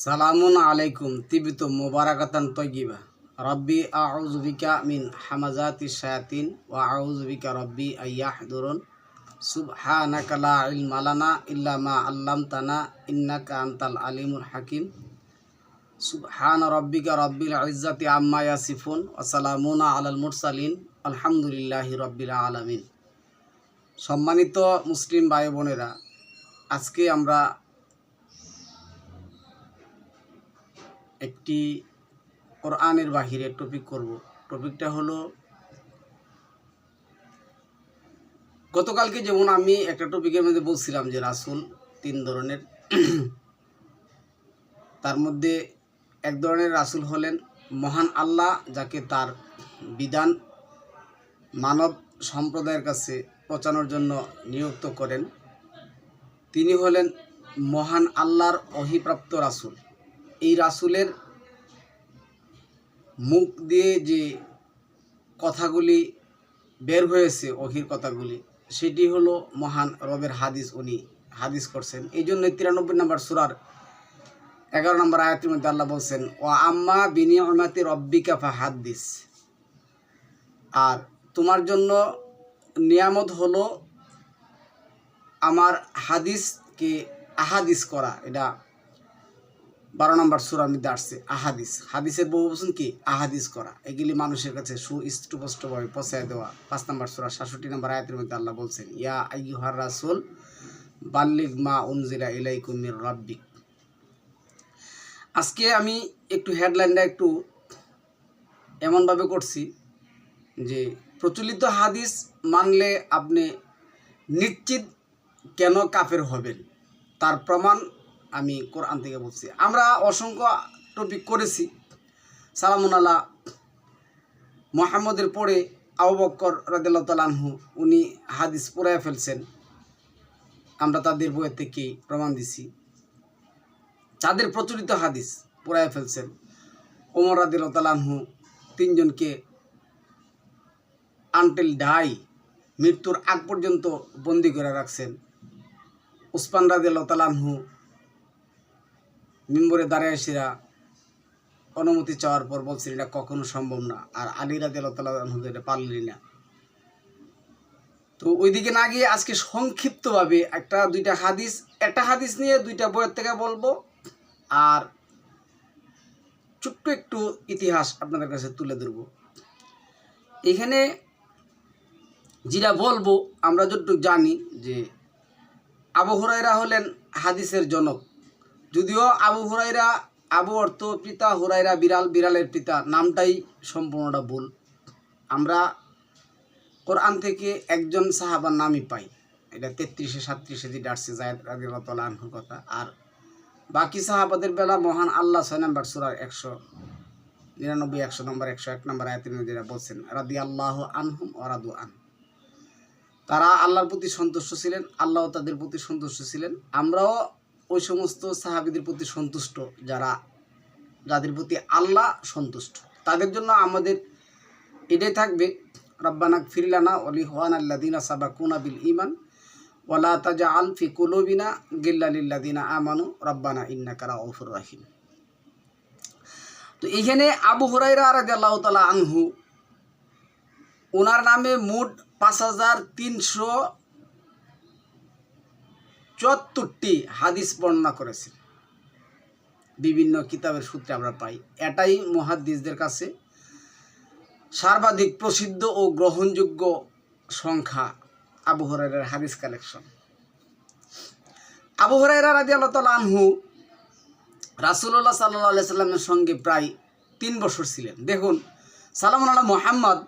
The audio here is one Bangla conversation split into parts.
সালামুন আলাইকুম, তিবিত মুবারাকাতান তৈগিবা রব্বি আউজুবিকা মিন হামাজাতি শায়াতিন ওয়া আউজুবিকা রব্বি আইয়াহদুরুন সুবহানাকা লা ইলমা লানা ইল্লা মা আল্লামতানা ইন্নাকা আনতাল আলিমুল হাকিম। সুবহান রব্বিকা রব্বিল ইজ্জাতি আম্মা ইয়াসিফুন ওয়া সালামুন আলাল মুরসালিন। আলহামদুলিল্লাহি রব্বিল আলামিন। সম্মানিত মুসলিম ভাই বোনেরা আজকে আমরা একটি কোরআনের বাহিরে টপিক করব। টপিকটা হলো, গতকালকে যেমন আমি একটা টপিকের মধ্যে বলছিলাম যে রাসুল তিন ধরনের, তার মধ্যে এক ধরনের রাসুল হলেন মহান আল্লাহ, যাকে তার বিধান মানব সম্প্রদায়ের কাছে পৌঁছানোর জন্য নিযুক্ত করেন। তিনি হলেন মহান আল্লাহর অহিপ্রাপ্ত রাসুল। এই রাসুলের মুখ দিয়ে যে কথাগুলি বের হয়েছে, অহির কথাগুলি, সেটি হলো মহান রবের হাদিস উনি হাদিস করছেন। এই জন্য তিরানব্বই নম্বর সুরার এগারো নম্বর আয়াতের মধ্যে আল্লাহ বলছেন ও আম্মা বিনিয়মাতি রব্বিকা ফা হাদিস আর তোমার জন্য নিয়ামত হলো আমার হাদিসকে আহাদিস করা। এটা বারো নম্বর সুরার মধ্যে আসছে আহাদিস। হাদিসের বহু বচন কি? আহাদিস করা। এগুলি মানুষের কাছে সুস্পষ্টভাবে পৌঁছায় দেওয়া। পাঁচ নম্বর সুরা, সাতষট্টি নম্বর আয়াতের মধ্যে আল্লাহ বলছেন, ইয়া আইয়ুহার রাসুল, বাল্লিগ মা উনজিলা ইলাইকুম মির রাব্বিক। আজকে আমি একটু হেডলাইনটা একটু এমনভাবে করছি যে প্রচলিত হাদিস মানলে আপনি নিশ্চিত কেন কাফের হবেন? তার প্রমাণ আমি কোরআন থেকে বলছি। আমরা অসংখ্য টপিক করেছি। সালামুন আল্লাহ। মোহাম্মদের পরে আবু বক্কর রাদিল্লাহ তালানহু উনি হাদিস পুরায় ফেলছেন। আমরা তাদের বইয়ের থেকেই প্রমাণ দিছি। তাদের প্রচলিত হাদিস পুরায় ফেলছেন। ওমর রাদিল্লাহ তালানহু তিনজনকে আনটিল ডাই মৃত্যুর আগ পর্যন্ত বন্দি করে রাখছেন। উসমান রাদিল্লাহ তালানহু মিম্বরে দাঁড়ায় সেরা অনুমতি চাওয়ার পর বলছেন এটা কখনো সম্ভব না। আর আলী রাজি আল্লাহ এটা পারলেন না। তো ওইদিকে না গিয়ে আজকে সংক্ষিপ্তভাবে একটা, দুইটা হাদিস, একটা হাদিস নিয়ে দুইটা বইয়ের থেকে বলব। আর ছোট্ট একটু ইতিহাস আপনাদের কাছে তুলে ধরব। এখানে যেটা বলব, আমরা যতটুকু জানি যে আবু হুরাইরা হলেন হাদিসের জনক। যদিও আবু হুরাইরা আবু অর্থ পিতা হুরাইরা বিড়াল, বিড়ালের পিতা, নামটাই সম্পূর্ণটা ভুল। আমরা কোরআন থেকে একজন সাহাবার নামই পাই। এটা তেত্রিশে, সাতত্রিশে যেটা আসছে জায়দ রাজিউল্লাহ কথা। আর বাকি সাহাবাদের বেলা মহান আল্লাহ ছয় নম্বর সুরার একশো নিরানব্বই, একশো নম্বর, একশো এক নম্বর আয়াতের যেটা বলছেন রাদি আল্লাহ আনহুম অরাদু আন। তারা আল্লাহর প্রতি সন্তুষ্ট ছিলেন, আল্লাহ তাদের প্রতি সন্তুষ্ট ছিলেন। আমরাও ওই সমস্ত সাহাবিদের প্রতি সন্তুষ্ট যারা, যাদের প্রতি আল্লাহ সন্তুষ্ট। তাদের জন্য আমাদের এটাই থাকবে রব্বানাক ফিরিলানা অলি হোয়ান আল্লাদিনা সাবাকুনা বিল ইমান ওলা তাজা আল ফি কুলুবিনা গিল্লালিল্লাদিনা আমানু রব্বানা ইন্না কারা ওফুর রাহিম। তো এইখানে আবু হুরাইরা রাজি আল্লাহ তালা আনহু, ওনার নামে মোট পাঁচ হাজার তিনশো চুয়াত্তরটি হাদিস বর্ণনা করেছেন। বিভিন্ন কিতাবের সূত্রে আমরা পাই, এটাই মহাদিসদের কাছে সর্বাধিক প্রসিদ্ধ ও গ্রহণযোগ্য সংখ্যা আবু হাদিস কালেকশন। আবু হরাইরা রাজি আল্লাহ তাল আনহু রাসুল্লাহ সাল্লাহ সাল্লামের সঙ্গে প্রায় তিন বছর ছিলেন। দেখুন সালাম আল্লাহ মোহাম্মদ,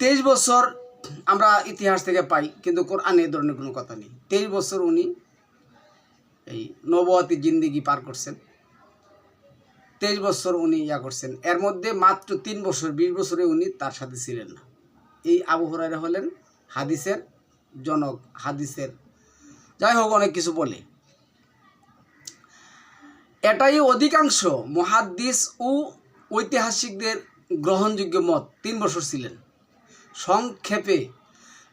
তেইশ বছর আমরা ইতিহাস থেকে পাই, কিন্তু কোরআনে এ ধরনের কোনো কথা নেই। তেইশ বছর উনি এই নবতী জিন্দিগি পার করছেন। তেইশ বছর উনি ইয়া করছেন। এর মধ্যে মাত্র তিন বছর, বিশ বছরে উনি তার সাথে ছিলেন না। এই আবু হরাইরা হলেন হাদিসের জনক, হাদিসের যাই হোক, অনেক কিছু বলে। এটাই অধিকাংশ মহাদিস ও ঐতিহাসিকদের গ্রহণযোগ্য মত। তিন বছর ছিলেন। সংক্ষেপে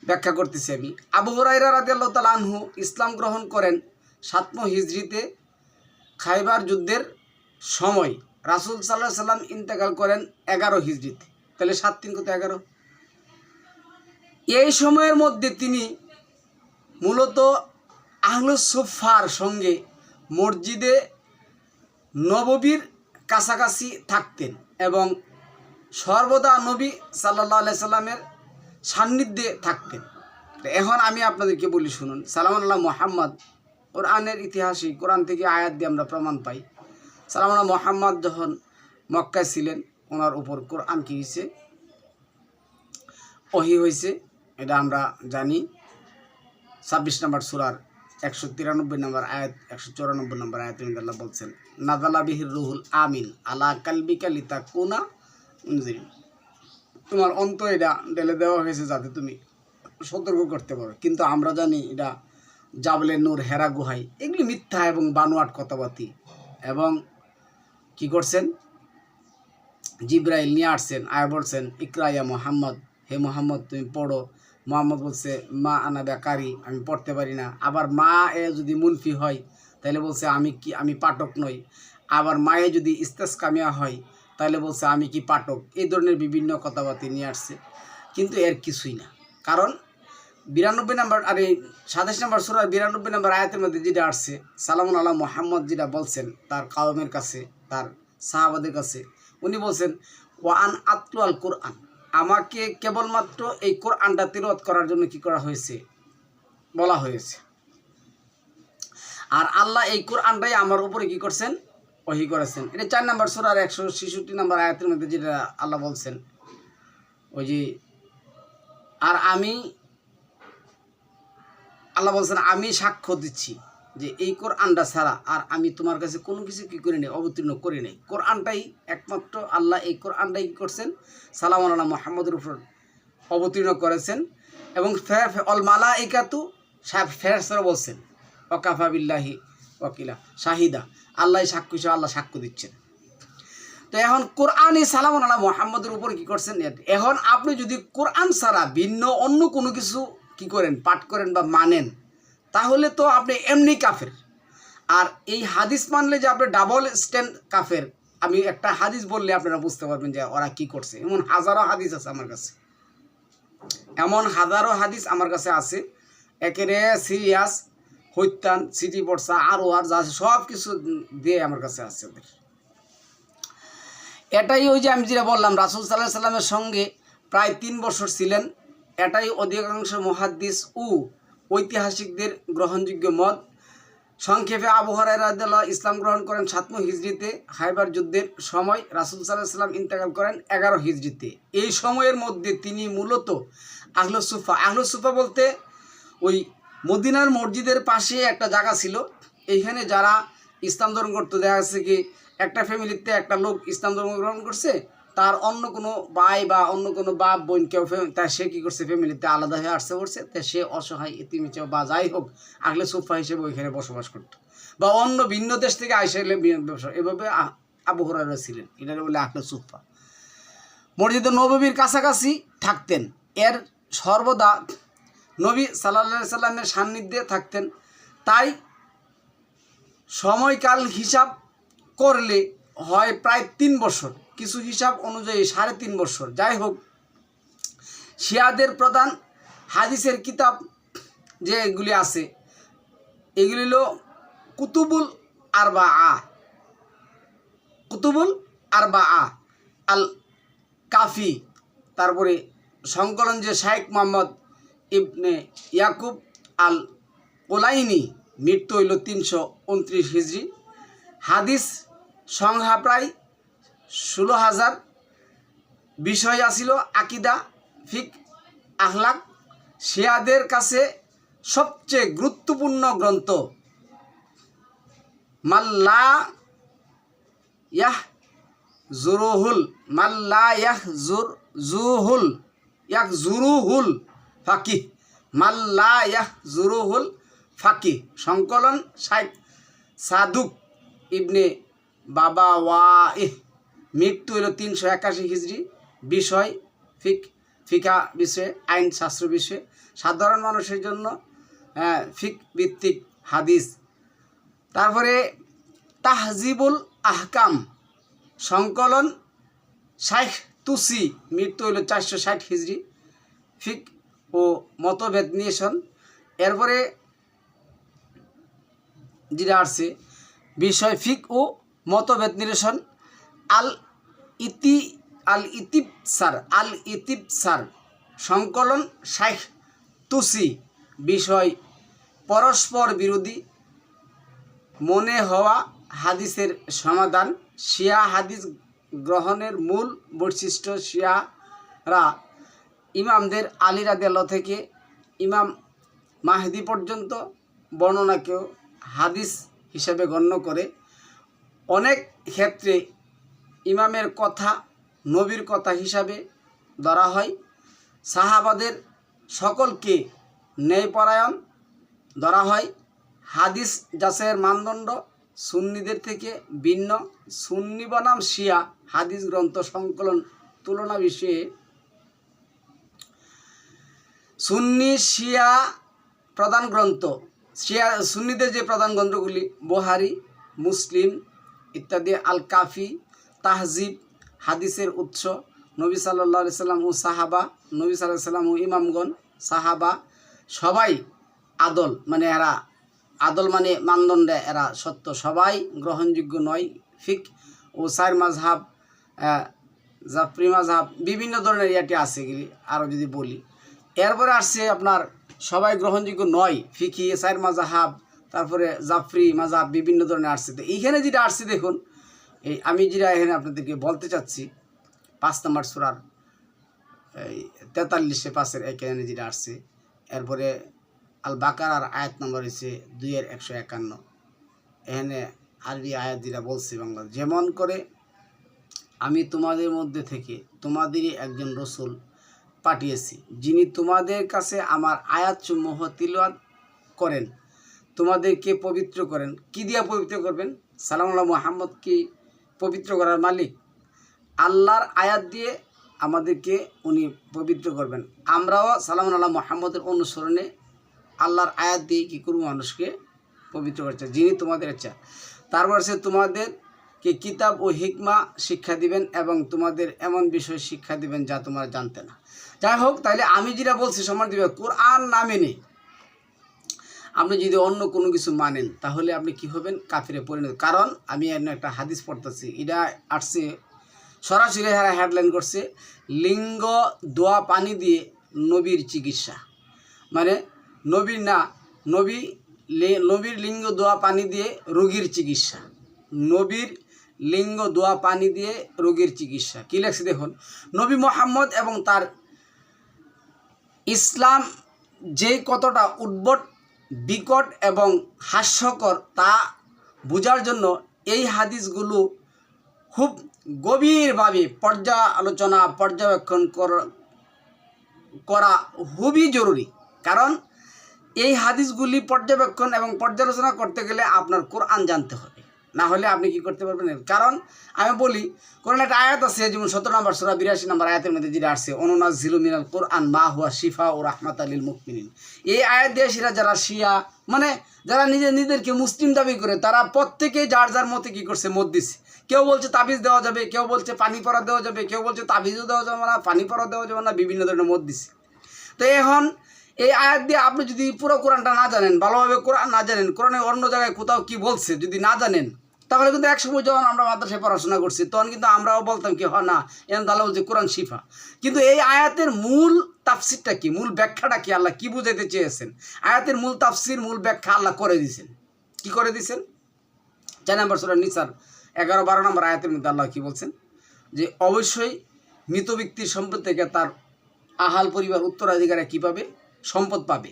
ব্যাখ্যা করতেছি আমি আবু হরাইরা রাজি আল্লাহ তালা আনহু ইসলাম গ্রহণ করেন সাতম হিজড়িতে খাইবার যুদ্ধের সময়। রাসুল সাল্লাহ সাল্লাম ইন্তেকাল করেন এগারো হিজড়িতে তাহলে সাত তিন কত এগারো? এই সময়ের মধ্যে তিনি মূলত আহলুসুফার সঙ্গে মসজিদে নববীর কাছাকাছি থাকতেন এবং সর্বদা নবী সাল্লাহ সাল্লামের সান্নিধ্যে থাকতেন। এখন আমি আপনাদেরকে বলি শুনুন সালাম আল্লাহ মোহাম্মদ, কোরআনের ইতিহাসই কোরআন থেকে আয়াত দিয়ে আমরা প্রমাণ পাই। সালাম আল্লাহ মোহাম্মদ যখন মক্কায় ছিলেন, ওনার উপর কোরআন কি হয়েছে ওহি হয়েছে এটা আমরা জানি। ছাব্বিশ নম্বর সুরার একশো তিরানব্বই নম্বর আয়াত, একশো চৌরানব্বই নম্বর আয়াত আল্লাহ বলছেন, নাদালা বিহির রুহুল আমিন, আলা কালবিকা লিতা কোনা তোমার অন্ত এটা ঢেলে দেওয়া হয়েছে যাতে তুমি সতর্ক করতে পারো। কিন্তু আমরা জানি এটা জাবলে নূর, হেরা গুহাই, এগুলি মিথ্যা এবং বানোয়াট কথাবার্তি। এবং কি করছেন? জিব্রাইল নিয়ে আসছেন, আয়া বলছেন ইকরাইয়া মোহাম্মদ, হে মোহাম্মদ, তুমি পড়ো। মোহাম্মদ বলছে, মা আনা বেকারি, আমি পড়তে পারি না। আবার মা এ যদি মুনফি হয়, তাহলে বলছে, আমি কি, আমি পাঠক নই। আবার মায়ে যদি ইস্তেস কামিয়া হয় তাহলে বলছে, আমি কি পাঠক? এই ধরনের বিভিন্ন কথাবার্তা নিয়ে আসছে। কিন্তু এর কিছুই না। কারণ বিরানব্বই নাম্বার, আর সাতাশ নাম্বার সুরার বিরানব্বই নাম্বার আয়াতের মধ্যে যেটা আসছে, সালামুন আল্লাহ মোহাম্মদ যেটা বলছেন তার কাউমের কাছে, তার সাহাবাদের কাছে, উনি বলছেন ওয়ান আতলু আল কোরআন। আমাকে কেবলমাত্র এই কোরআনটা তিরত করার জন্য কি করা হয়েছে? বলা হয়েছে। আর আল্লাহ এই কোরআনটাই আমার উপরে কি করছেন? ওহি করেছেন। এটা চার নাম্বার সুরার একশো ছেষট্টি নাম্বার আয়াতের মধ্যে যেটা আল্লাহ বলছেন, ওই যে, আর আমি আল্লাহ বলছেন, আমি সাক্ষ্য দিচ্ছি যে এই কোরআনটা ছাড়া আর আমি তোমার কাছে কোনো কিছু কী করি নাই, অবতীর্ণ করি নাই। কোরআনটাই একমাত্র আল্লাহ এই কোরআনটাই কী করছেন? সালাম আল্লাহ মোহাম্মদের উপর অবতীর্ণ করেছেন এবং অল মালা ইকাতু ফেরসরা বলছেন ওকাফা বিল্লাহি ওকিলা শাহিদা। আল্লাহ সাক্ষ্য হিসেবে আল্লাহ সাক্ষ্য দিচ্ছেন। তো এখন কোরআনই সালাম আল্লাহ মোহাম্মদের উপর কি করছেন? এখন আপনি যদি কোরআন ছাড়া ভিন্ন অন্য কোনো কিছু কি করেন, পাঠ করেন বা মানেন, তাহলে তো আপনি এমনি কাফের। আর এই হাদিস মানলে যে আপনি ডাবল স্ট্যান্ড কাফের, আমি একটা হাদিস বললে আপনারা বুঝতে পারবেন যে ওরা কি করছে। এমন হাজারো হাদিস আছে আমার কাছে। এমন হাজারো হাদিস আমার কাছে আছে। একেরে সিরিয়াস হত্যান সিটি বর্ষা আরও আর যা আছে, সব কিছু দিয়ে আমার কাছে আছে ওদের। এটাই ওই যে আমি যেটা বললাম, রাসুল সাল্লাহ সাল্লামের সঙ্গে প্রায় তিন বছর ছিলেন। এটাই অধিকাংশ মহাদ্দিস ও ঐতিহাসিকদের গ্রহণযোগ্য মত। সংক্ষেপে আবহাওয়ার রাজ্লাহ ইসলাম গ্রহণ করেন সাতম হিজড়িতে হাইবার যুদ্ধের সময় রাসুল সাল্লাহ সাল্লাম ইন্তেকাল করেন এগারো হিজড়িতে। এই সময়ের মধ্যে তিনি মূলত আহলসুফা আহলসুফা বলতে ওই মদিনার মসজিদের পাশে একটা জায়গা ছিল। এইখানে যারা ইসলাম ধর্ম করতো, দেখা যাচ্ছে কি একটা ফ্যামিলিতে একটা লোক ইসলাম ধর্ম গ্রহণ করছে, তার অন্য কোনো ভাই বা অন্য কোনো বাপ, বোন কেউ তা সে কী করছে, ফ্যামিলিতে আলাদা হয়ে আসতে করছে তা সে অসহায়, ইতিমিচে বা যাই হোক, আগলে সোফা হিসেবে ওইখানে বসবাস করতো। বা অন্য ভিন্ন দেশ থেকে আইসে এলে ব্যবসা, এভাবে আবু ছিলেন এটা বলে আহলে সুফা। মসজিদ নবীর কাছাকাছি থাকতেন। এর সর্বদা নবী সাল্লা সাল্লামের সান্নিধ্যে থাকতেন। তাই সময়কাল হিসাব করলে হয় প্রায় তিন বছর। কিছু হিসাব অনুযায়ী সাড়ে তিন বছর। যাই হোক, শিয়াদের প্রধান হাদিসের কিতাব যে এগুলি আছে, এগুলি হলো কুতুবুল আরবা আ কুতুবুল আরবা আ আল কাফি তারপরে সংকলন যে শাইখ মোহাম্মদ ইবনে ইয়াকুব আল কোলাইনি মৃত্যু হইল তিনশো উনত্রিশ হিজড়ি হাদিস সংখ্যা প্রায় ষোলো হাজার বিষয় আসিল আকিদা, ফিক আহলাক শিয়াদের কাছে সবচেয়ে গুরুত্বপূর্ণ গ্রন্থ মাল্লা ইয়াহ জুরুহুল, মাল্লা ইয়াহ জুর জুহুল ইয়াহ জুরুহুল। ফাকি। মাল্লা জুরুহুল ফাকি। সংকলন সাইক সাদুক ইবনে বাবা ওয়া ইহ মৃত্যু হলো তিনশো একাশি হিজড়ি। বিষয়, ফিক ফিকা বিষয়ে, আইন শাস্ত্র বিষয়ে। সাধারণ মানুষের জন্য ফিক ভিত্তিক হাদিস। তারপরে তাহজিবুল আহকাম। সংকলন শাইখ তুসি মৃত্যু হলো চারশো ষাট হিজড়ি। ফিক ও মতভেদ নিয়েছেন এরপরে যেটা আসছে, বিষয় ফিক ও মতভেদ নিরসন আল ইতি, আল ইতিব সার আল ইতিব সার সংকলন শাইখ তুসি, বিষয় পরস্পর বিরোধী, মনে হওয়া হাদিসের সমাধান। শিয়া হাদিস গ্রহণের মূল বৈশিষ্ট্য শিয়ারা ইমামদের আলী রাদিয়াল্লাহ থেকে ইমাম মাহদি পর্যন্ত বর্ণনাকেও হাদিস হিসেবে গণ্য করে। অনেক ক্ষেত্রে ইমামের কথা নবীর কথা হিসাবে ধরা হয়। সাহাবাদের সকলকে ন্যায়পরায়ণ ধরা হয়। হাদিস যাচাইয়ের মানদণ্ড সুন্নিদের থেকে ভিন্ন। সুন্নি বনাম শিয়া হাদিস গ্রন্থ সংকলন তুলনা বিষয়ে সুন্নি শিয়া প্রধান গ্রন্থ। শিয়া, সুন্নিদের যে প্রধান গ্রন্থগুলি, বোহারি, মুসলিম ইত্যাদি আল কাফি তাহজিব, হাদিসের উৎস, নবী সাল্লাহ সাল্লাম ও সাহাবা, নবী সাল্লাহ সাল্লাম ও ইমামগণ, সাহাবা, সবাই আদল মানে এরা, আদল মানে মানদণ্ডে এরা সত্য। সবাই গ্রহণযোগ্য নয়, ফিক, ও সাইর মাঝহাব জাফরি মাজহাব বিভিন্ন ধরনের ইয়াটি আছে আরও যদি বলি। এরপরে আসছে আপনার সবাই গ্রহণযোগ্য নয়, ফিকি, সাইর মাজাহাব, তারপরে জাফরি মাজাব বিভিন্ন ধরনের আসছে। তো এইখানে যেটা আসছে দেখুন, এই আমি যেটা এখানে আপনাদেরকে বলতে চাচ্ছি, পাঁচ নম্বর সুরার, এই তেতাল্লিশে পাশের এখানে যেটা আসছে, এরপরে আল বাকার আর আয়াত নম্বর হচ্ছে দুইয়ের একশো একান্ন। এখানে আরবি আয়াত যেটা বলছে বাংলা যেমন করে আমি তোমাদের মধ্যে থেকে, তোমাদেরই একজন রসুল পাঠিয়েছি। যিনি তোমাদের কাছে আমার আয়াতসমূহ তিলওয়াত করেন, তোমাদেরকে পবিত্র করেন। কি দিয়া পবিত্র করবেন? সালামুল্লাহ মোহাম্মদ কি পবিত্র করার মালিক? আল্লাহর আয়াত দিয়ে আমাদেরকে উনি পবিত্র করবেন। আমরাও সালাম আল্লাহ মোহাম্মদের অনুসরণে আল্লাহর আয়াত দিয়ে কী করব মানুষকে পবিত্র করছে যিনি তোমাদের ইচ্ছা। তারপর সে তোমাদেরকে কিতাব ও হিকমা শিক্ষা দিবেন এবং তোমাদের এমন বিষয় শিক্ষা দিবেন যা তোমরা জানতে না। যাই হোক তাহলে আমি যেটা বলছি সমান দিবে, কোরআন না মেনে আপনি যদি অন্য কোনো কিছু মানেন, তাহলে আপনি কি হবেন? কাফিরে পরিণত। কারণ আমি একটা হাদিস পড়তেছি, এটা আসছে, সরাসরি হারা হেডলাইন করছে, লিঙ্গ দোয়া পানি দিয়ে নবীর চিকিৎসা। মানে নবীর না, নবী নবীর লিঙ্গ দোয়া পানি দিয়ে রোগীর চিকিৎসা। নবীর লিঙ্গ, দোয়া, পানি দিয়ে রোগীর চিকিৎসা। কী লেখছে দেখুন? নবী মোহাম্মদ এবং তার ইসলাম যে কতটা উদ্ভট, বিকট এবং হাস্যকর তা বোঝার জন্য এই হাদিসগুলো খুব গভীরভাবে পর্যালোচনা, পর্যবেক্ষণ কর- খুবই জরুরি। কারণ এই হাদিসগুলি পর্যবেক্ষণ এবং পর্যালোচনা করতে গেলে আপনার কোরআন জানতে হবে। না হলে আপনি কি করতে পারবেন? কারণ আমি বলি, কোরআন একটা আয়াত আছে, যেমন সতেরো নম্বর সুরা বিরাশি নম্বর আয়াতের মধ্যে যেটা আসছে অনুনাজ জিলু মিনাল কোরআন মা হুয়া শিফা ও রাহমাত আলীল মুকমিনিন। এই আয়াত দিয়ে সেরা যারা শিয়া মানে যারা নিজের নিজেদেরকে মুসলিম দাবি করে, তারা প্রত্যেকেই যার যার মতে কি করছে মত দিছে কেউ বলছে তাবিজ দেওয়া যাবে, কেউ বলছে পানি পরা দেওয়া যাবে, কেউ বলছে তাবিজও দেওয়া যাবে না, পানি পরা দেওয়া যাবে না, বিভিন্ন ধরনের মত দিছে তো এখন এই আয়াত দিয়ে আপনি যদি পুরো কোরআনটা না জানেন, ভালোভাবে কোরআন না জানেন, কোরআনে অন্য জায়গায় কোথাও কি বলছে যদি না জানেন, তাহলে কিন্তু একসময় যখন আমরা মাদ্রাসায় পড়াশোনা করছি, তখন কিন্তু আমরাও বলতাম কি, হয়, না এন তাহলে বলছে কোরআন শিফা। কিন্তু এই আয়াতের মূল তাফসিরটা কি? মূল ব্যাখ্যাটা কি? আল্লাহ কি বুঝাইতে চেয়েছেন? আয়াতের মূল তাফসির, মূল ব্যাখ্যা আল্লাহ করে দিয়েছেন। কি করে দিয়েছেন? চার নম্বর সুরা নিসার, এগারো বারো নম্বর আয়াতের মধ্যে আল্লাহ কি বলছেন? যে অবশ্যই মৃত ব্যক্তির সম্পদ থেকে তার আহাল পরিবার উত্তরাধিকারে কী পাবে? সম্পদ পাবে।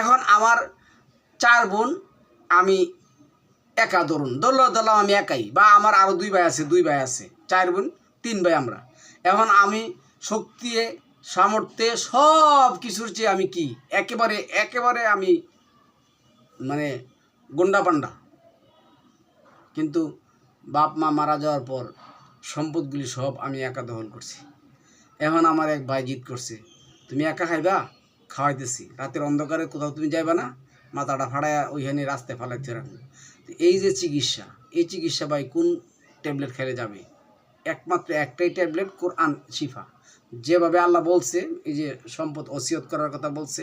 এখন আমার চার বোন, আমি একা ধরুন। ধরল, ধরলাম আমি একাই বা আমার আরও দুই ভাই আছে, দুই ভাই আছে, চার বোন, তিন ভাই আমরা। এখন আমি শক্তি, সামর্থ্যে সব কিছুর চেয়ে আমি কি? একেবারে একেবারে আমি মানে গুন্ডা পান্ডা। কিন্তু বাপ, মা মারা যাওয়ার পর সম্পদগুলি সব আমি একা দখল করছি। এখন আমার এক ভাই জিদ করছে, তুমি একা খাইবা? খাওয়াইতেছি। রাতের অন্ধকারে কোথাও তুমি যাইবা না, মাথাটা ফাড়ায় ওইখানে রাস্তায় ফালাইতে রাখুন তো এই যে চিকিৎসা, এই চিকিৎসা ভাই কোন ট্যাবলেট খেলে যাবে? একমাত্র একটাই ট্যাবলেট, কোরআন, শিফা। যেভাবে আল্লাহ বলছে, এই যে সম্পদ ওসিয়ত করার কথা বলছে,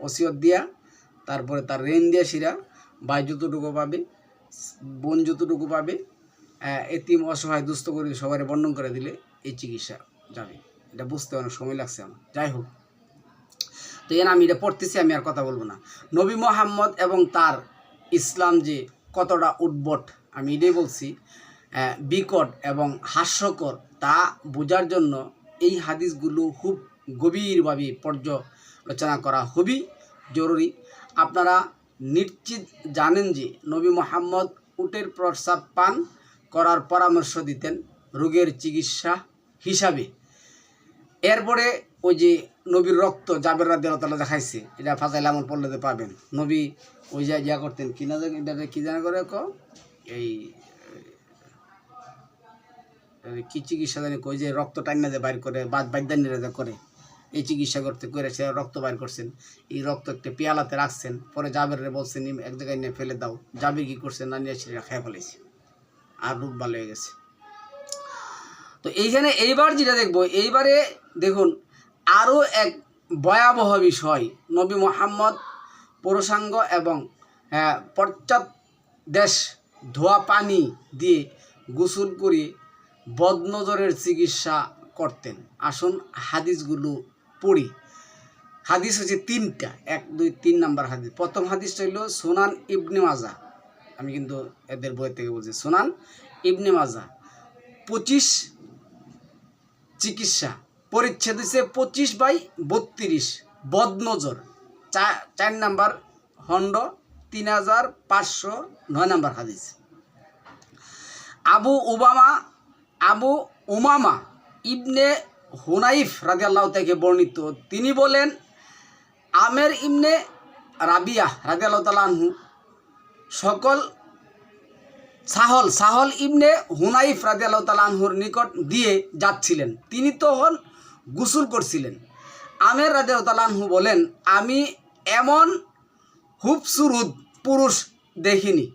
ওসিয়ত দিয়া, তারপরে তার রেন দিয়া শিরা, ভাই যতটুকু পাবে, বোন যতটুকু পাবে এতিম অসহায় দুস্থ করে সবাই বর্ণন করে দিলে এই চিকিৎসা যাবে। এটা বুঝতে অনেক সময় লাগছে আমার। যাই হোক। তো এর আমি এটা পড়তেছি, আমি আর কথা বলব না। নবী মোহাম্মদ এবং তার ইসলাম যে কতটা উদ্ভট, আমি এটাই বলছি বিকট এবং হাস্যকর, তা বোঝার জন্য এই হাদিসগুলো খুব গভীরভাবে পর্যালোচনা করা খুবই জরুরি। আপনারা নিশ্চিত জানেন যে নবী মোহাম্মদ উটের প্রস্রাব পান করার পরামর্শ দিতেন রোগের চিকিৎসা হিসাবে। এরপরে ওই যে নবীর রক্ত জাবের রাদ তালা দেখাইছে এটা ফাজাইলে আমল পড়লে পাবেন। নবী ওই যা ইয়া করতেন, কি না এটা কি জানা করে ক? এই কি চিকিৎসা জানি কই যে রক্ত টাইনা বাইর করে, বাদ বাদ্যান্যরা যে করে। এই চিকিৎসা করতে করে সে রক্ত বাইর করছেন। এই রক্ত একটা পেয়ালাতে রাখছেন, পরে জাবের বলছেন এক জায়গায় নিয়ে ফেলে দাও। জাবির কি করছেন না নিয়ে সেটা খেয়ে ফেলেছে। আর রূপ ভালো হয়ে গেছে। তো এইখানে এইবার যেটা দেখব, এইবারে দেখুন, আরও এক ভয়াবহ বিষয়, নবী মোহাম্মদ পুরুষাঙ্গ এবং পশ্চাৎ দেশ ধোয়া পানি দিয়ে গোসল করে বদনজরের চিকিৎসা করতেন। আসুন হাদিসগুলো পড়ি। হাদিস হচ্ছে তিনটা, এক, দুই, তিন নাম্বার হাদিস। প্রথম হাদিসটা হইল সোনান ইবনে মাজা। আমি কিন্তু এদের বই থেকে বলছি, সোনান ইবনে মাজা। পঁচিশ চিকিৎসা পরিচ্ছেদ হচ্ছে পঁচিশ বাই বত্রিশ। বদনজর। চা- চার নাম্বার হন্ড তিন হাজার পাঁচশো নয় নাম্বার হাদিস। আবু ওবামা আবু উমামা ইবনে হুনাইফ রাজি আল্লাহ থেকে বর্ণিত। তিনি বলেন, আমের ইবনে রাবিয়া রাজি আল্লাহ তালাহু সকল সাহল সাহল ইবনে হুনাইফ রাজি আল্লাহ তালাহুর নিকট দিয়ে যাচ্ছিলেন। তিনি তো তখন গোসল করছিলেন। আমের রাজি বলেন, আমি এমন হুবসুরুদ পুরুষ দেখিনি।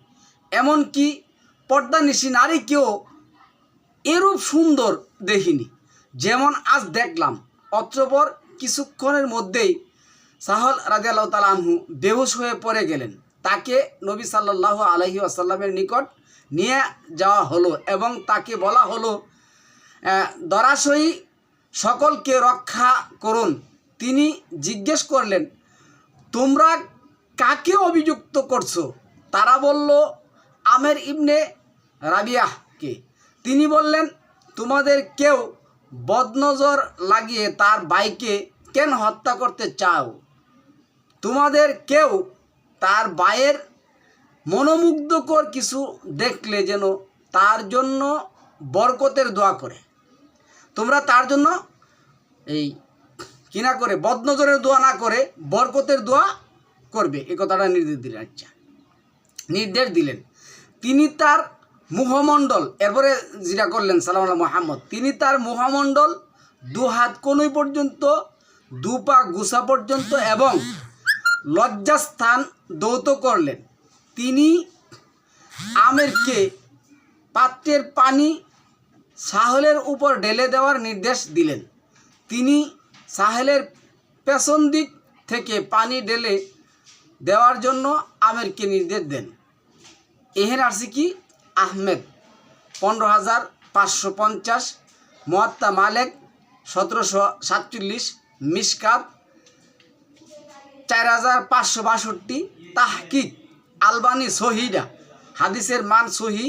এমন এমনকি পর্দানিশী নারীকেও এরূপ সুন্দর দেখিনি। যেমন আজ দেখলাম অত্রপর কিছুক্ষণের মধ্যেই সাহল রাজিয়াল্লাহ তালাহু বেহুশ হয়ে পড়ে গেলেন। তাকে নবী সাল্লাল্লাহু আলহি আসাল্লামের নিকট নিয়ে যাওয়া হলো এবং তাকে বলা হলো দরাসই সকলকে রক্ষা করুন। তিনি জিজ্ঞেস করলেন, তোমরা কাকে অভিযুক্ত করছ? তারা বলল, আমের ইবনে রাবিয়াহকে। তিনি বললেন, তোমাদের কেউ বদনজর লাগিয়ে তার বাইকে কেন হত্যা করতে চাও? তোমাদের কেউ তার বায়ের মনোমুগ্ধকর কিছু দেখলে যেন তার জন্য বরকতের দোয়া করে। তোমরা তার জন্য এই কি না করে, বদনজরের দোয়া না করে, বরকতের দোয়া করবে। এ কথাটা নির্দেশ দিলেন আচ্ছা। নির্দেশ দিলেন। তিনি তার মুখমণ্ডল, এরপরে যেটা করলেন, সালাম মোহাম্মদ, তিনি তার মুখমণ্ডল দু হাত কনুই পর্যন্ত, দু পা গুসা পর্যন্ত এবং লজ্জাস্থান দৌত করলেন। তিনি আমেরকে পাত্রের পানি সাহলের উপর ঢেলে দেওয়ার নির্দেশ দিলেন। তিনি সাহেলের পেছন দিক থেকে পানি ঢেলে দেওয়ার জন্য আমেরকে নির্দেশ দেন। এহের আসি কি? আহমেদ, পনেরো হাজার পাঁচশো পঞ্চাশ, মোয়াত্তা মালেক, সতেরোশো সাতচল্লিশ মিসকাত চার হাজার পাঁচশো বাষট্টি, তাহকিক, আলবানি সহিদা। হাদিসের মান সহি,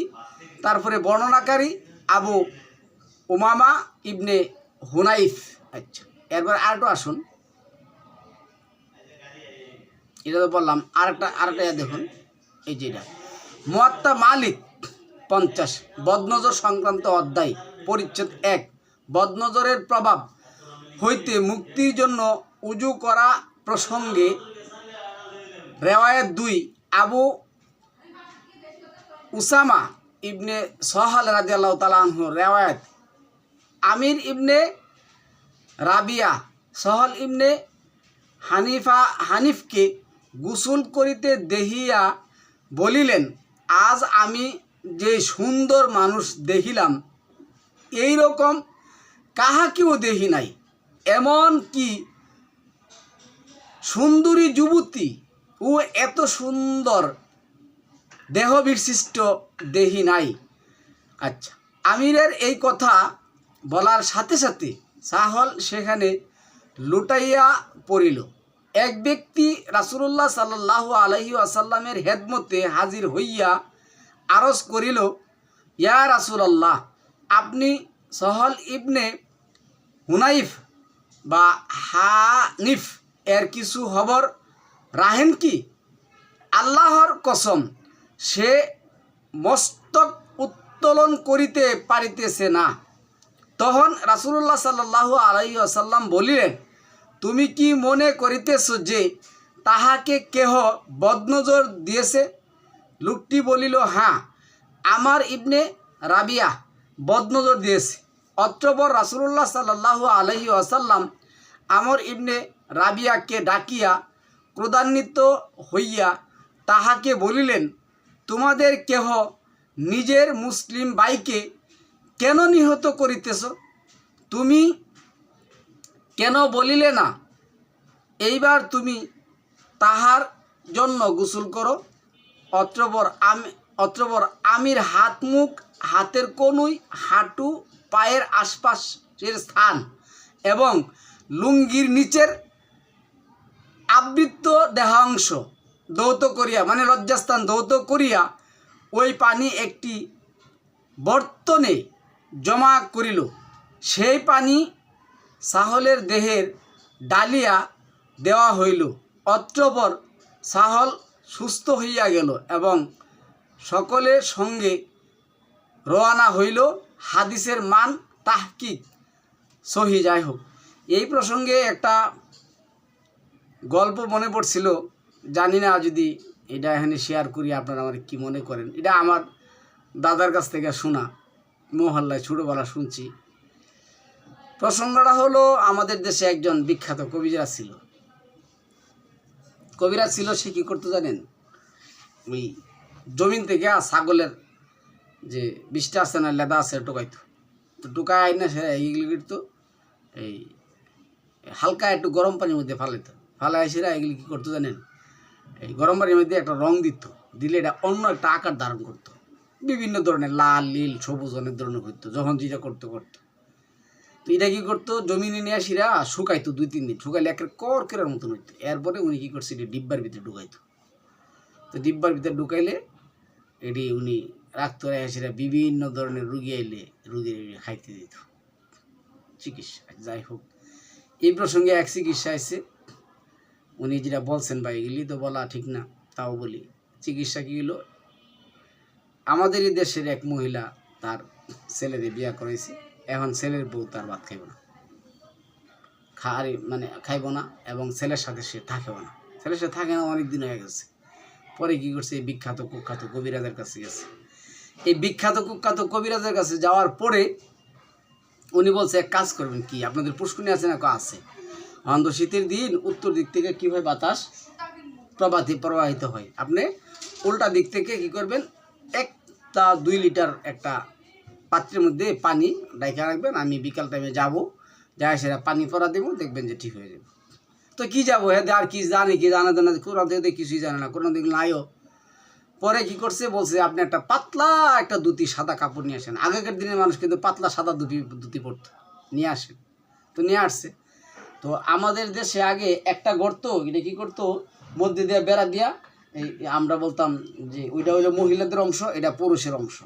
তারপরে বর্ণনাকারী আবু উমামা ইবনে হুনাইফ। আচ্ছা এরপর আরেকটু আসুন। এটা তো বললাম, আরেকটা আরেকটা দেখুন। এই যেটা মোয়াত্তা মালিক, পঞ্চাশ। বদনজর সংক্রান্ত অধ্যায়, পরিচ্ছেদ এক। বদনজরের প্রভাব হইতে মুক্তির জন্য উজু করা প্রসঙ্গে রেওয়ায়ত দুই। আবু উসামা ইবনে সহাল রাজি আল্লাহ তালাহ রেওয়ায়ত। আমির ইবনে রাবিয়া, সহল ইবনে হানিফা, হানিফকে গোসল করিতে দেহিয়া বলিলেন, আজ আমি যে সুন্দর মানুষ দেখিলাম, এই রকম কাহাকেও দেখি নাই। এমন কি সুন্দরী যুবতী ও এত সুন্দর দেহ বিশিষ্ট দেহি নাই। আচ্ছা আমিরের এই কথা বলার সাথে সাথে সাহল সেখানে লুটাইয়া পড়িল। এক ব্যক্তি রাসুল্লাহ সাল্লাহ আলহি আসাল্লামের হেদমতে হাজির হইয়া আরজ করিল, ইয়া রাসুলাল্লাহ, আপনি সহল ইবনে হুনাইফ বা হানিফ এর কিছু খবর রাহেন কি? আল্লাহর কসম সে মস্তক উত্তোলন করিতে পারিতেছে না। তখন রাসুল্লাহ সাল্লাহ আলাই আসাল্লাম বলিলেন, তুমি কি মনে করিতেছ যে তাহাকে কেহ বদনজর দিয়েছে? লোকটি বলিল হ্যাঁ আমার ইবনে রাবিয়া বদনজর দিয়েছে। অত্রবর রাসুল্লাহ সাল্লাহ আলহি আসাল্লাম আমর ইবনে রাবিয়াকে ডাকিয়া ক্রোধান্বিত হইয়া তাহাকে বলিলেন তোমাদের কেহ নিজের মুসলিম বাইকে কেন নিহত করিতেছ? তুমি কেন বলিলে না? এইবার তুমি তাহার জন্য গোসল করো। অত্রবর আমি অত্রবর আমির হাত মুখ, হাতের কনুই, হাঁটু, পায়ের আশপাশের স্থান এবং লুঙ্গির নিচের আবৃত্ত দেহাংশ দৌত করিয়া মানে লজ্জাস্থান দৌত করিয়া ওই পানি একটি বর্তনে জমা করিল। সেই পানি সাহলের দেহের ডালিয়া দেওয়া হইল। অত্রপর সাহল সুস্থ হইয়া গেল এবং সকলের সঙ্গে রওনা হইল। হাদিসের মান তাহকিক। সহি, যাই হোক। এই প্রসঙ্গে একটা গল্প মনে পড়ছিল। জানি না যদি এটা এখানে শেয়ার করি আপনারা আমার কি মনে করেন। এটা আমার দাদার কাছ থেকে শোনা, মহল্লায় ছোটোবেলা শুনছি। প্রসঙ্গটা হলো, আমাদের দেশে একজন বিখ্যাত কবিরা ছিল। কবিরাজ ছিল সে কী করতো জানেন? ওই জমিন থেকে ছাগলের যে বিষটা আছে না, লেদা আছে, টোকাইতো। তো টোকায় না সে এইগুলি করতো? এই হালকা একটু গরম পানির মধ্যে ফালাইতো। ফালাই সেরা এগুলি কী করতো জানেন? এই গরম পানির মধ্যে একটা রং দিত, দিলে এটা অন্য একটা আকার ধারণ করতো। বিভিন্ন ধরনের লাল, নীল, সবুজ অনেক ধরনের হইতো, যখন যেটা করতে, করতো। তো এটা কী করতো, জমিনে নিয়ে আসিরা শুকাইতো দুই, তিন দিন, শুকাইলে একের কর কেরার মতন হইতো। এরপরে উনি কী করছে, এটা ডিব্বার ভিতরে ঢুকাইতো। তো ডিব্বার ভিতরে ঢুকাইলে এটি উনি রাখতো আসিরা বিভিন্ন ধরনের রুগী আইলে, রুগীর খাইতে দিত। চিকিৎসা, যাই হোক। এই প্রসঙ্গে এক চিকিৎসা আছে উনি যেটা বলছেন ভাই, এগুলি তো বলা ঠিক না, তাও বলি। চিকিৎসা কী হলো? আমাদেরই দেশের এক মহিলা তার ছেলেদের বিয়া করেছে এখন ছেলের বউ তার ভাত খাইব না। খাই মানে খাইব না এবং ছেলের সাথে সে থাকেও না। ছেলের সাথে থাকে না অনেক দিন হয়ে গেছে। পরে কি করছে, এই বিখ্যাত কুখ্যাত কবিরাজের কাছে গেছে। এই বিখ্যাত কুখ্যাত কবিরাজের কাছে যাওয়ার পরে উনি বলছে, এক কাজ করবেন কি, আপনাদের পুষ্কুনি আছে না আছে? অন্ধ শীতের দিন উত্তর দিক থেকে কী হয় বাতাস প্রবাহি প্রবাহিত হয়? আপনি উল্টা দিক থেকে কি করবেন? একটা দুই লিটার একটা পাত্রের মধ্যে পানি ডাইকা রাখবেন। আমি বিকাল টাইমে যাব যাই সেটা পানি পরা দেবো, দেখবেন যে ঠিক হয়ে যাবে। তো কি যাব? হ্যাঁ আর কি জানে কি জানে জানে কোরআন থেকে কিছুই জানে না, কোরআন দিকে নাইও পরে কি করছে? বলছে, আপনি একটা পাতলা একটা দুটি সাদা কাপড় নিয়ে আসেন। আগেকার দিনের মানুষ কিন্তু পাতলা, সাদা দুটি দুটি পরতো। নিয়ে আসেন। তো নিয়ে আসছে। তো আমাদের দেশে আগে একটা গর্ত, এটা কি করতো মধ্যে দিয়ে বেড়া দিয়া, এই আমরা বলতাম যে ওইটা হইল মহিলাদের অংশ, এটা পুরুষের অংশ।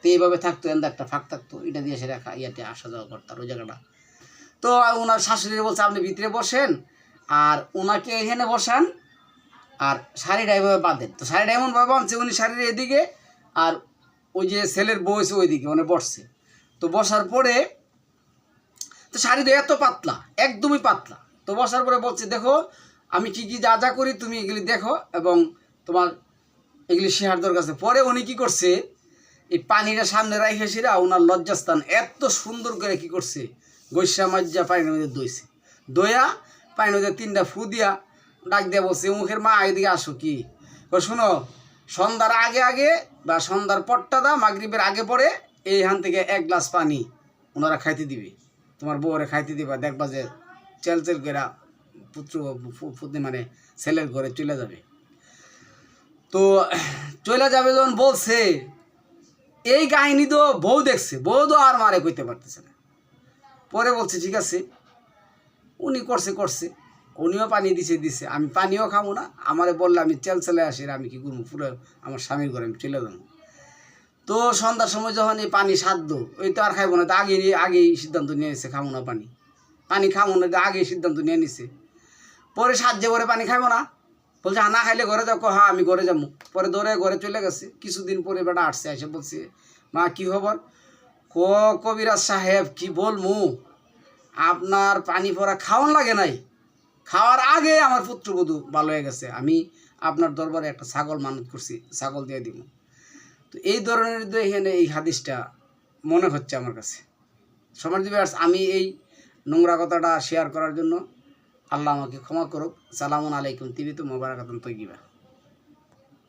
তো এইভাবে থাকতো, এন্দা একটা ফাঁক থাকতো, এটা দিয়ে সেটা ইয়াতে আসা যাওয়া করতাম ওই জায়গাটা। তো ওনার শাশুড়ি বলছে, আপনি ভিতরে বসেন। আর ওনাকে এখানে বসান, আর শাড়িটা এভাবে বাঁধেন। তো শাড়িটা এমনভাবে বাঁধছে, উনি শাড়ির এদিকে, আর ওই যে ছেলের বয়সে ওইদিকে মানে বসছে। তো বসার পরে তো শাড়ি তো এত পাতলা, একদমই পাতলা। তো বসার পরে বলছে, দেখো, আমি কি কি যা যা করি তুমি এগুলি দেখো এবং তোমার এগুলি শেহারদর কাছে। পরে উনি কি করছে, এই পানিটা সামনে রাখে সেরা ওনার লজ্জাস্থান এত সুন্দর করে কি করছে, গৈসা মজ্জা পানির মধ্যে দইছে। দইয়া পানির মধ্যে তিনটা ফু দিয়া ডাক দিয়ে বলছে, মুখের মা, এদিকে আসো কি? শুনো, সন্ধ্যার আগে আগে বা সন্ধ্যার পরটা দা মাগরিবের আগে পরে এইখান থেকে এক গ্লাস পানি ওনারা খাইতে দিবে। তোমার বউরে খাইতে দিবা, দেখবা যে চেল চেল করে পুত্র মানে ছেলের ঘরে চলে যাবে। তো চলে যাবে যখন বলছে, এই কাহিনী তো বউ দেখছে, বউ তো আর মারে কইতে পারতেছে না। পরে বলছে, ঠিক আছে। উনি করছে করছে। উনিও পানি দিছে দিছে। আমি পানিও খাব না, আমারে বললে আমি চেল চেলে আসি, আমি কি করব? পুরো আমার স্বামীর ঘরে আমি চলে যাব। তো সন্ধ্যার সময় যখন এই পানি সাধ্য, ওই তো আর খাইবো না, তো আগে আগেই সিদ্ধান্ত নিয়ে নিছে খাব না পানি। পানি খাব না, আগেই সিদ্ধান্ত নিয়ে নিছে। পরে সাহায্য করে পানি খাইবো না। বলছে হ্যাঁ না খাইলে ঘরে যাও। হ্যাঁ আমি ঘরে যাব। পরে দৌড়ে ঘরে চলে গেছে। কিছুদিন পরে বেটা আসছে, এসে বলছে, মা, কি খবর? ক কবিরাজ সাহেব, কি বলমু? আপনার পানি পরা খাওয়ান লাগে নাই? খাওয়ার আগে আমার পুত্রবধূ ভালো হয়ে গেছে। আমি আপনার দরবারে একটা ছাগল মানত করছি, ছাগল দিয়ে দিব। তো এই ধরনের তো এখানে এই হাদিসটা মনে হচ্ছে আমার কাছে। সমাজ ভিউয়ার্স, আমি এই নোংরা কথাটা শেয়ার করার জন্য আল্লাহ আমাকে ক্ষমা করুক। সালামুন আলাইকুম টিভি তো মোবারকাতন তৈবা